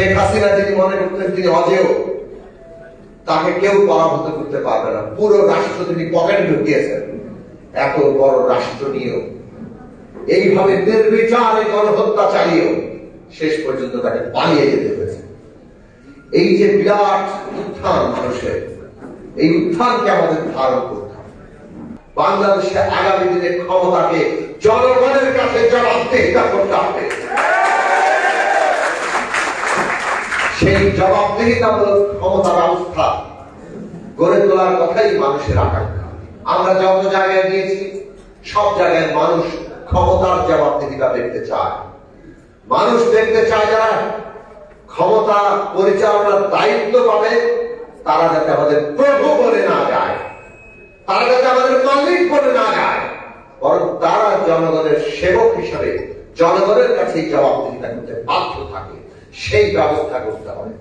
শেখ হাসিনা যিনি মনে করতেন তিনি অজেয় তাকে কেউ পরাভূত করতে পারবে না। পুরো রাষ্ট্র তিনি পকেটে ঢুকিয়েছেন। এত বড় রাষ্ট্র নিয়েও। এইভাবে নির্বিচারে গণহত্যা চালিয়েও শেষ পর্যন্ত তাকে পালিয়ে যেতে হয়েছে। এই যে বিরাট উত্থান মানুষের, এই উত্থানকে আমাদের ধারণ করতে বাংলাদেশে আগামী দিনে ক্ষমতাকে জনগণের কাছে জবাবদিহিতা করতে হবে। সেই জবাবদিহিতামূলক ক্ষমতা ব্যবস্থা গড়ে তোলার কথাই মানুষের আকাঙ্ক্ষা। আমরা যত জায়গায় গিয়েছি, সব জায়গায় মানুষ ক্ষমতার জবাবদিহিতা দেখতে চায়। মানুষ দেখতে চায় যারা ক্ষমতা পরিচালনার দায়িত্ব পাবে, তারা যাতে আমাদের প্রভু বলে না যায়। তারা যাতে আমাদের মালিক বলে না যায়। বরং তারা জনগণের সেবক হিসাবে জনগণের কাছে জবাবদিহিতা করতে বাধ্য থাকে। সেই ব্যবস্থা করতে হবে।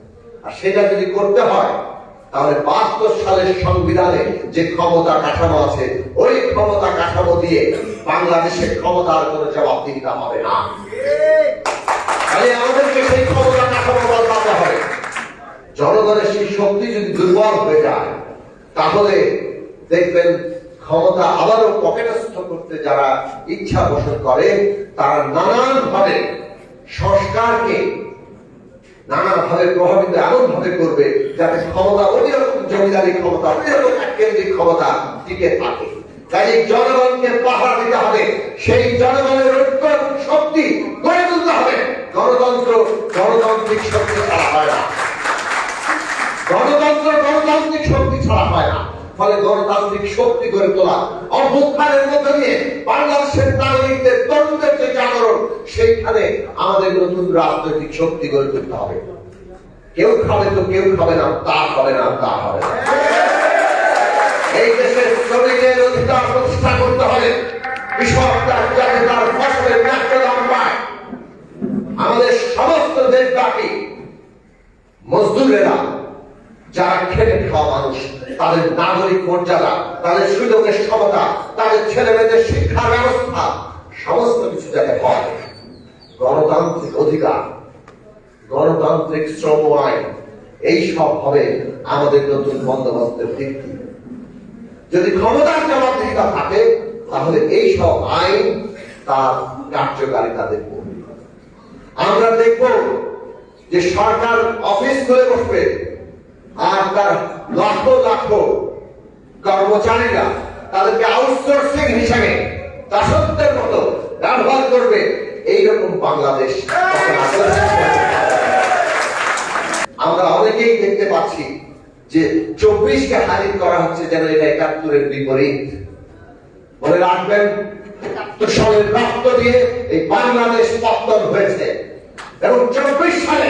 আর সেটা যদি করতে হয়, তাহলে বাহাত্তর সালের সংবিধানে যে ক্ষমতা কাঠামো আছে, ওই ক্ষমতা কাঠামো দিয়ে বাংলাদেশের ক্ষমতার কোনো জবাবদিহিতা হবে না। আমাদেরকে সেই ক্ষমতা কাঠামো বদলাতে হবে। জনগণের সেই শক্তি যদি দুর্বল হয়ে যায়, তাহলে দেখবেন ক্ষমতা আবারও পকেটস্থ করতে যারা ইচ্ছা পোষণ করে, তারা নানান ভাবে সংস্কারকে নানাভাবে প্রভাবিত এমন ভাবে করবে যাতে ক্ষমতা ওই রকম জমিদারি ক্ষমতা ওই রকম কেন্দ্রিক ক্ষমতা টিকে থাকে। কাজে জনগণকে পাহারা দিতে হবে। সেই জনগণের ঐক্য শক্তি গড়ে তুলতে হবে। গণতন্ত্র, গণতান্ত্রিক শক্তি ছাড়া হয় না। গণতন্ত্র, গণতান্ত্রিক শক্তি ছাড়া হয় না। ফলে গণতান্ত্রিক শক্তি গড়ে তোলা। অভ্যুত্থানের মধ্যে দিয়ে বাংলাদেশের নাগরিকদের, তরুণদের যে জাগরণ, সেইখানে আমাদের নতুন রাজনৈতিক শক্তি গড়ে তুলতে হবে। কেউ খাবে তো কেউ খাবে না, তা হবে না, তা হবে এই দেশের শ্রমিকের অধিকার প্রতিষ্ঠা করতে হবে কৃষক তার যাতে তার ফসলের ন্যায্য দাম পায়। আমাদের সমস্ত দেশব্যাপী মজদুরেরা, যারা খেটে খাওয়া মানুষ তাদের নাগরিক মর্যাদা, তাদের সুযোগের সমতা, তাদের ছেলে মেয়েদের শিক্ষার ব্যবস্থা, সমস্ত কিছু যাতে হয়। গণতান্ত্রিক অধিকার, গণতান্ত্রিক শ্রম আইন, এই সব হবে আমাদের নতুন বন্দোবস্তের ভিত্তি। যদি ক্ষমতার জবাবদিহিতা থাকে, তাহলে এই সব আইন তার কার্যকারিতা দেখব। আমরা দেখব যে সরকার অফিস করে বসবে আর তার লক্ষ লক্ষ কর্মচারীরা তাদেরকে আউটসোর্সিং হিসেবে দাসত্বের মতো ব্যবহার করবে এইরকম বাংলাদেশ। আমরা অনেকেই দেখতে পাচ্ছি যে চব্বিশকে হারিত করা হচ্ছে যেন এটা একাত্তরের বিপরীত। মনে রাখবেন, একাত্তর সালের রক্ত দিয়ে এই বাংলাদেশ পত্তন হয়েছে। এবং চব্বিশ সালে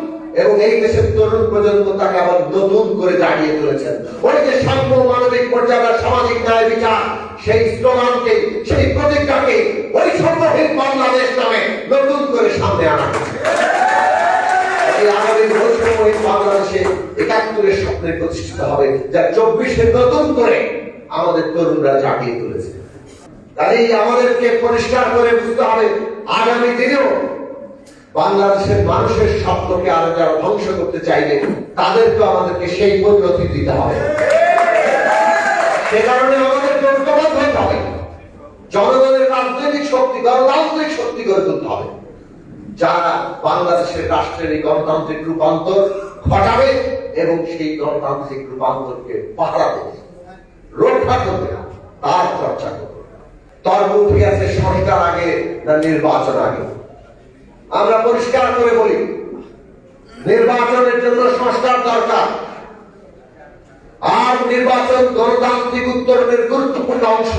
এবং এই দেশের তরুণ প্রজন্ম তাকে আবার নতুন করে জাগিয়ে তুলেছেন। ওই যে সাম্য মানবিক মর্যাদা সামাজিক ন্যায় বিচার, সেই স্লোগানকে, সেই প্রতিজ্ঞাকে ওই সম্মহীন বাংলাদেশ নামে নতুন করে সামনে আনা হয়েছে। একাত্তরের প্রতিষ্ঠিত চব্বিশে নতুন আমাদের তরুণরা জাগিয়ে তুলেছে। আমাদেরকে পরিষ্কার করে বুঝতে হবে, আগামী দিনেও বাংলাদেশের মানুষের স্বপ্নকে আরও যারা ধ্বংস করতে চাইবে তাদেরকে আমাদেরকে সেই পরিণতি দিতে হবে। সে কারণে আমাদেরকে ঐক্যবদ্ধ হতে হবে। জনগণের রাজনৈতিক শক্তি গণতান্ত্রিক শক্তি গড়ে তুলতে হবে। যারা বাংলাদেশের রাষ্ট্রের এই গণতান্ত্রিক রূপান্তর ঘটাবে এবং সেই গণতান্ত্রিক রূপান্তরকে পাহারা দেবে, রক্ষা করবে না, তার চর্চা করবে তর্ক উঠে গেছে সংস্কার আগে না নির্বাচন আগে? আমরা পরিষ্কার করে বলি, নির্বাচনের জন্য সংস্কার দরকার। আর নির্বাচন গণতান্ত্রিক উত্তরণের গুরুত্বপূর্ণ অংশ।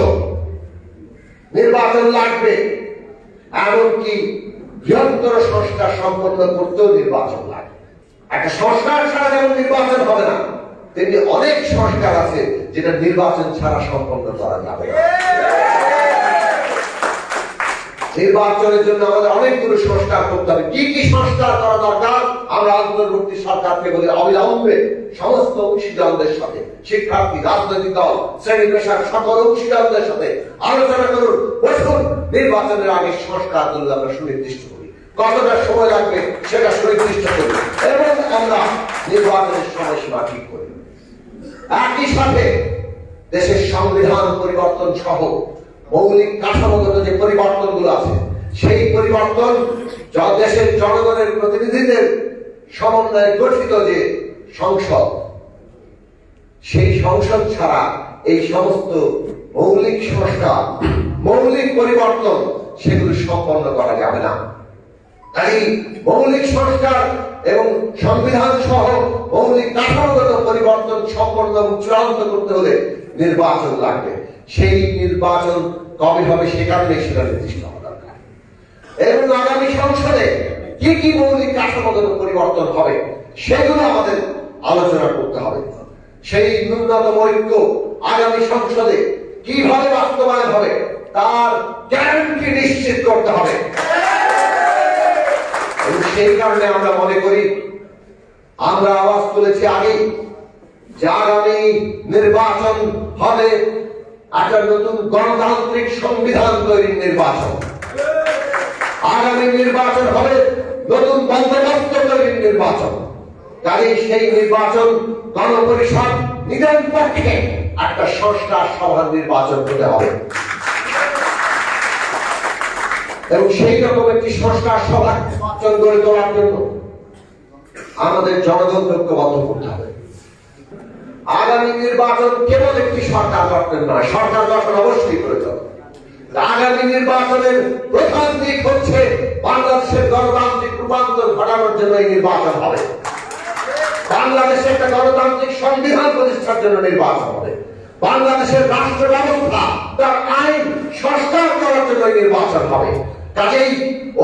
নির্বাচন লাগবে, এমনকি বৃহত্তর সংস্কার সম্পন্ন করতেও নির্বাচন লাগবে। একটা সংস্কার ছাড়া যেমন নির্বাচন হবে না, তেমনি অনেক সংস্কার আছে যেটা নির্বাচন ছাড়া সম্পন্ন করা যাবে নির্বাচনের জন্য আমাদের অনেকগুলো সংস্কার করতে হবে। কি কি সংস্কার করা দরকার? আমরা অন্তর্বর্তী সরকারকে বলি অবিলম্বে সমস্ত অংশীদারদের সাথে, শিক্ষার্থী, রাজনৈতিক দল, শ্রেণি পেশার সকল অংশীদারদের সাথে আলোচনা করুন, বসুন। নির্বাচনের আগে সংস্কারগুলো আমরা সুনির্দিষ্ট করি। কতটা সময় লাগবে সেটা সুনির্দিষ্ট করি এবং আমরা নির্বাচনের সময়সীমা ঠিক করি। একই সাথে দেশের সংবিধান পরিবর্তন সহ মৌলিক কাঠামোগত যে পরিবর্তনগুলো আছে সেই পরিবর্তন দেশের জনগণের প্রতিনিধিদের সমন্বয়ে গঠিত যে সংসদ, সেই সংসদ ছাড়া এই সমস্ত মৌলিক সংস্কার, মৌলিক পরিবর্তন সেগুলো সম্পন্ন করা যাবে না। তাই মৌলিক সংস্কার এবং সংবিধান সহ মৌলিক কাঠামোগত পরিবর্তন সম্পন্ন এবং চূড়ান্ত করতে হলে নির্বাচন লাগবে। সেই নির্বাচন কবে হবে সে কারণে সেটা নির্দিষ্ট। এবং আগামী সংসদে কি কি মৌলিক কাঠামোগত পরিবর্তন হবে, সেগুলো আমাদের আলোচনা করতে হবে। সেই ন্যূনতম ঐক্য আগামী সংসদে কীভাবে বাস্তবায়ন হবে, তার গ্যারান্টি নিশ্চিত করতে হবে। সেই কারণে আমরা মনে করি, আমরা আওয়াজ তুলেছি আগেই যে আগামী নির্বাচন হবে, একটা নতুন গণতান্ত্রিক সংবিধান তৈরির নির্বাচন। আগামী নির্বাচন হবে, নতুন বন্দোবস্ত নির্বাচন। কাজে সেই নির্বাচন গণপরিষদ নিজাম পক্ষে একটা সংস্কার সভার নির্বাচন হতে হবে। এবং সেই রকম একটি সংস্কার সভা নির্বাচন গড়ে তোলার জন্য আমাদের জনগণ ঐক্যবদ্ধ করতে হবে। আগামী নির্বাচন কেবল একটি সরকার গঠন নয়, সরকার গঠন অবশ্যই প্রয়োজন। আগামী নির্বাচনের প্রধান দিক হচ্ছে বাংলাদেশের গণতান্ত্রিক রূপান্তর ঘটানোর জন্য এই নির্বাচন হবে। বাংলাদেশে একটা গণতান্ত্রিক সংবিধান প্রতিষ্ঠার জন্য নির্বাচন হবে। বাংলাদেশের রাষ্ট্র ব্যবস্থা তার আইন সংস্কার করার জন্য নির্বাচন হবে। কাজেই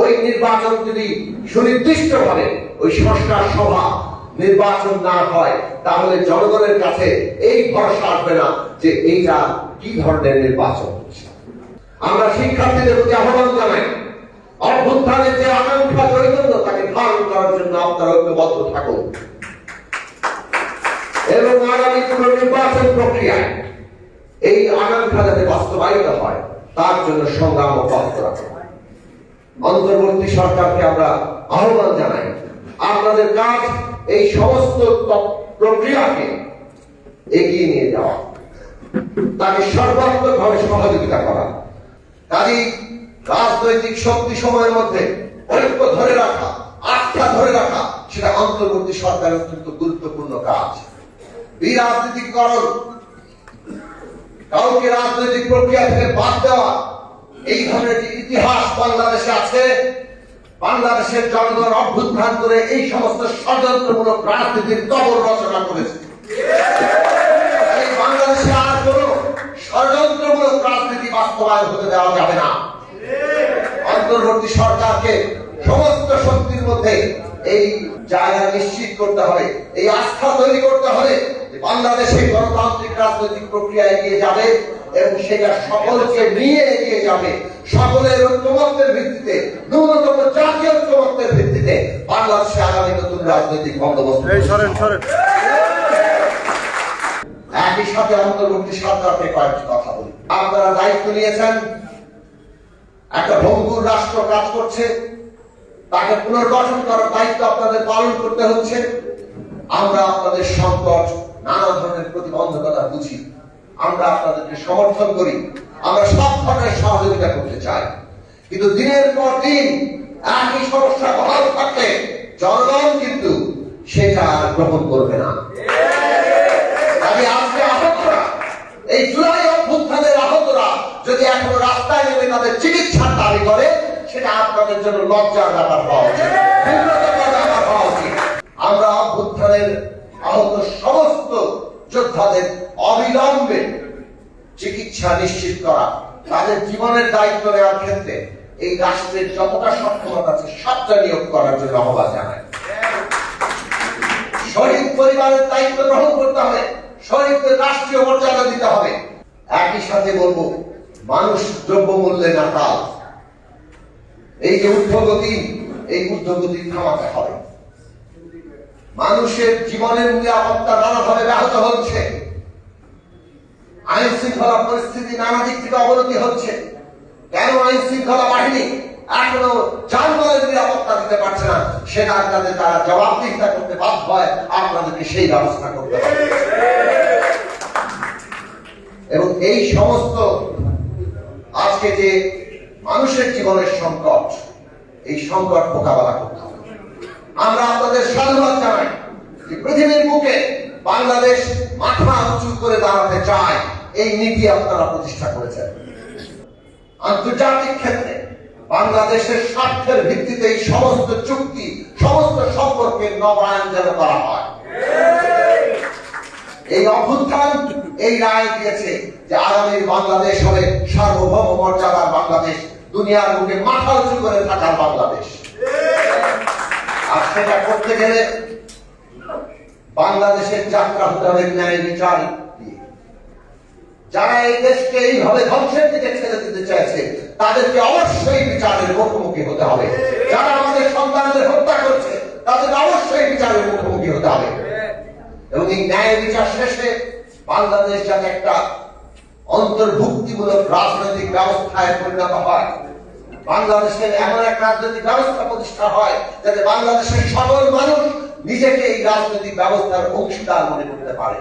ওই নির্বাচন যদি সুনির্দিষ্ট ভাবে ওই সংস্কার সভা নির্বাচন না হয়, তাহলে জনগণের কাছে এই ভরসা আসবে না যে এইটা কি ধরনের নির্বাচন হচ্ছে। আমরা শিক্ষার্থীদের প্রতি আহ্বান জানাই, অভ্যুত্থানের যে আকাঙ্ক্ষা চৈতন্য, তাকে ধারণ করার জন্য আপনারা ঐক্যবদ্ধ থাকুন। এবং আগামী কোন নির্বাচন প্রক্রিয়ায় এই আকাঙ্ক্ষা যাতে বাস্তবায়িত হয়, তার জন্য সংগ্রাম অব্যাহত রাখুন অন্তর্বর্তী সরকারকে আমরা আহ্বান জানাই, আপনাদের কাজ এই সমস্ত প্রক্রিয়াকে এগিয়ে নিয়ে যাওয়া। তাকে সর্বাত্মকভাবে সহযোগিতা করা। কাজী রাজনৈতিক শক্তি সময়ের মধ্যে ঐক্য ধরে রাখা আস্থা ধরে রাখা, সেটা অন্তর্বর্তী সরকারের অত্যন্ত গুরুত্বপূর্ণ কাজ। এই রাজনীতিকরণ কাউকে রাজনৈতিক প্রক্রিয়া থেকে বাদ দেওয়া, এই ধরনের যে ইতিহাস বাংলাদেশে আছে, বাংলাদেশের জনগণ অভ্যুত্থান করে এই সমস্ত ষড়যন্ত্রমূলক রাজনীতির কবর রচনা করেছে। বাংলাদেশে আর কোন ষড়যন্ত্রমূলক বাস্তবায়ন হতে দেওয়া যাবে না। অন্তর্বর্তী সরকারকে সমস্ত শক্তির মধ্যে এই জায়গা নিশ্চিত করতে হবে এই আস্থা তৈরি করতে হবে বাংলাদেশে গণতান্ত্রিক রাজনৈতিক প্রক্রিয়া এগিয়ে যাবে এবং সেটা সকলকে নিয়ে এগিয়ে যাবে। সকলের ঐক্যমত্যের ভিত্তিতে ন্যূনতম জাতীয় ঐক্যমত্যের ভিত্তিতে বাংলাদেশে আগামী নতুন রাজনৈতিক বন্দোবস্ত একই সাথে অন্তর্বর্তী সরকারকে কয়েকটি কথা বলি। আপনারা দায়িত্ব নিয়েছেন। একটা ভঙ্গুর রাষ্ট্র কাজ করছে। তাকে পুনর্গঠন করার দায়িত্ব আপনাদের পালন করতে হচ্ছে। আমরা আপনাদের সংকট, নানা ধরনের প্রতিবন্ধকতা বুঝি। আমরা আপনাদেরকে সমর্থন করি। আমরা সব ধরনের সহযোগিতা করতে চাই। কিন্তু দিনের পর দিন একই সমস্যা বহাল থাকলে জনগণ কিন্তু সেটা গ্রহণ করবে না। আজকে এই জুলাই অভ্যুত্থানের যদি এখনও রাস্তায় নেমে তাদের চিকিৎসার দাবি করে, সেটা আপনাদের জন্য লজ্জার ব্যাপার হওয়া উচিত। আমরা অভ্যুত্থানের আহত সমস্ত যোদ্ধাদের অবিলম্বে চিকিৎসা নিশ্চিত করা, তাদের জীবনের দায়িত্ব নেওয়ার ক্ষেত্রে এই রাষ্ট্রের যতটা সক্ষমতা আছে সবটা নিয়োগ করার জন্য আহ্বান জানাই। শহীদ পরিবারের দায়িত্ব গ্রহণ করতে হবে, শহীদদের রাষ্ট্রীয় মর্যাদা দিতে হবে। একই সাথে বলব মানুষ দ্রব্যমূল্যে নাকাল। এই যে ঊর্ধ্বগতি, এই ঊর্ধ্বগতি থামাতে হবে। মানুষের জীবনের নিরাপত্তা নানাভাবে ব্যাহত হচ্ছে। আইন শৃঙ্খলা পরিস্থিতি নানা দিক থেকে অবনতি হচ্ছে। কেন আইন শৃঙ্খলা বাহিনী এখনও যানবাহনের নিরাপত্তা দিতে পারছে না, সেটা আপনাদের তারা জবাবদিহিতা করতে বাধ্য হয়, আপনাদেরকে সেই ব্যবস্থা করতে হবে। এবং এই সমস্ত আজকে যে মানুষের জীবনের সংকট, এই সংকট মোকাবেলা করতে হবে। আমরা আপনাদের সাধুবাদ জানাই যে পৃথিবীর বুকে বাংলাদেশ মাথা উঁচু করে দাঁড়াতে চায়, এই নীতি আপনারা প্রতিষ্ঠা করেছেন। আন্তর্জাতিক ক্ষেত্রে বাংলাদেশের স্বার্থের ভিত্তিতে এই সমস্ত চুক্তি, সমস্ত সম্পর্কের নবায়ন যেন করা হয়। এই অভ্যুত্থান, এই রায় দিয়েছে যে আগামী বাংলাদেশ হবে সার্বভৌম মর্যাদার বাংলাদেশ, দুনিয়ার বুকে মাথা উঁচু করে থাকার বাংলাদেশ। আর সেটা করতে গেলে বাংলাদেশের যাত্রা হতে হবে ন্যায় বিচার যারা এই দেশকে এইভাবে ধ্বংসের দিকে ঠেলে দিতে চাইছে, তাদেরকে অবশ্যই বিচারের মুখোমুখি হতে হবে। যারা আমাদের সন্তানদের হত্যা করছে, তাদেরকে অবশ্যই বিচারের মুখোমুখি হতে হবে। এবং এই ন্যায় বিচার শেষে বাংলাদেশ যাতে একটা অন্তর্ভুক্তিমূলক রাজনৈতিক ব্যবস্থায় পরিণত হয়। বাংলাদেশের এমন এক রাজনৈতিক ব্যবস্থা প্রতিষ্ঠা হয় যাতে বাংলাদেশের সকল মানুষ নিজেকে এই রাজনৈতিক ব্যবস্থার অংশীদার মনে করতে পারে।